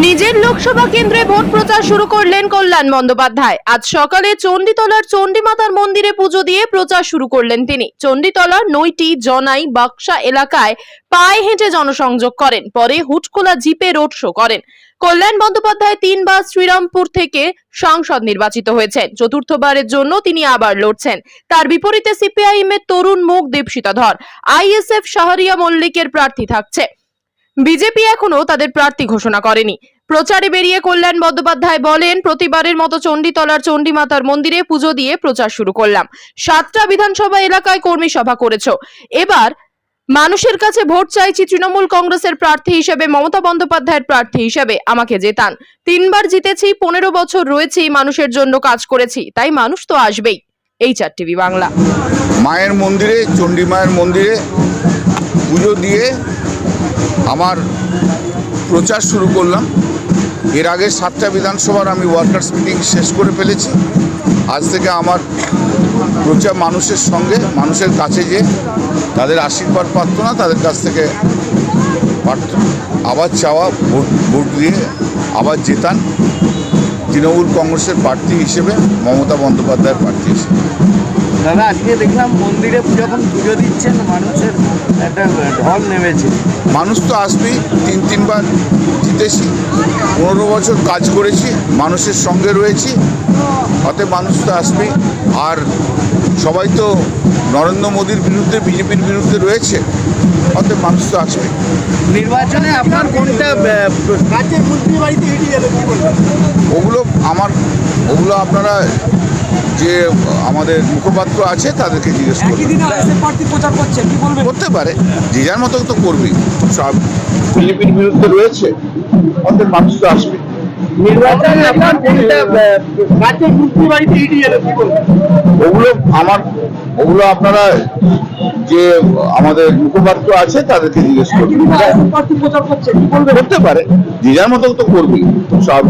নিজের লোকসভা কেন্দ্রে ভোট প্রচার শুরু করলেন কল্যাণ বন্দ্যোপাধ্যায়। আজ সকালে চণ্ডীতলার চণ্ডীমাতার মন্দিরে পুজো দিয়ে প্রচার শুরু করলেন তিনি। চণ্ডীতলার নৈটি জনাই বাক্সা এলাকায় পায়ে হেঁটে জনসংযোগ করেন, পরে হুটকোলা জিপে রোড শো করেন। কল্যাণ বন্দ্যোপাধ্যায় তিনবার শ্রীরামপুর থেকে সংসদ নির্বাচিত হয়েছেন। চতুর্থবারের জন্য তিনি আবার লড়ছেন। তার বিপরীতে সিপিআইএম এর তরুণ মুখ দীপশিতা ধর আইএসএফ শাহরিয়া মল্লিকের প্রার্থী থাকছে। বিজেপি এখনও তাদের প্রার্থী ঘোষণা করেনি। প্রচারে বেরিয়ে কল্যাণ বন্দ্যোপাধ্যায় বলেন, প্রতিবারের মতো চণ্ডীতলার চণ্ডীমাতার মন্দিরে পুজো দিয়ে প্রচার শুরু করলাম। সাতটা বিধানসভা এলাকায় কর্মী সভা করেছ। এবার মানুষের কাছে ভোট চাইছি তৃণমূল কংগ্রেসের প্রার্থী হিসেবে, মমতা বন্দ্যোপাধ্যায়ের প্রার্থী হিসেবে আমাকে জেতান। তিনবার জিতেছি, পনেরো বছর রয়েছি, মানুষের জন্য কাজ করেছি, তাই মানুষ তো আসবেই। এই চার টিভি বাংলা। মায়ের মন্দিরে, চণ্ডী মায়ের মন্দিরে আমার প্রচার শুরু করলাম। এর আগে সাতটা বিধানসভার আমি ওয়ার্কার্স মিটিং শেষ করে ফেলেছি। আজ থেকে আমার প্রচার মানুষের সঙ্গে, মানুষের কাছে যে তাদের আশীর্বাদ পাত্র না তাদের কাছ থেকে পাত্র আবার চাওয়া, ভোট ভোট দিয়ে আবার জেতান তৃণমূল কংগ্রেসের প্রার্থী হিসেবে মমতা বন্দ্যোপাধ্যায়ের প্রার্থী হিসেবে। দাদা আজকে দেখলাম মন্দিরে যখন পুজো দিচ্ছেন মানুষের একটা ঢল নেমেছে। মানুষ তো আসবেই তিন তিনবার জিতেছি। পনেরো বছর কাজ করেছি মানুষের সঙ্গে রয়েছি অতএব মানুষ তো আসবেই। আর সবাই তো নরেন্দ্র মোদীর বিরুদ্ধে বিজেপির বিরুদ্ধে রয়েছে অতএব মানুষ তো আসবে নির্বাচনে আপনার কোনটা রাজ্যের মন্ত্রী বাড়িতে হেঁটে কি বলবেন? ওগুলো আমার ওগুলো আপনারা যে আমাদের মুখপাত্র আছে তাদেরকে জিজ্ঞেস একই করবেন দিনে আইএসএফ প্রার্থী প্রচার করছে কি বলবেন? করতে পারে যে যার মতো তো করবেই সব। বিজেপির বিরুদ্ধে রয়েছে অতএব মানুষ তো আসবে। ওগুলো আমার ওগুলো আপনারা যে আমাদের মুখপাত্র আছে তাদেরকে জিজ্ঞেস করতে পারে যে যার মতো তো করবেই সব।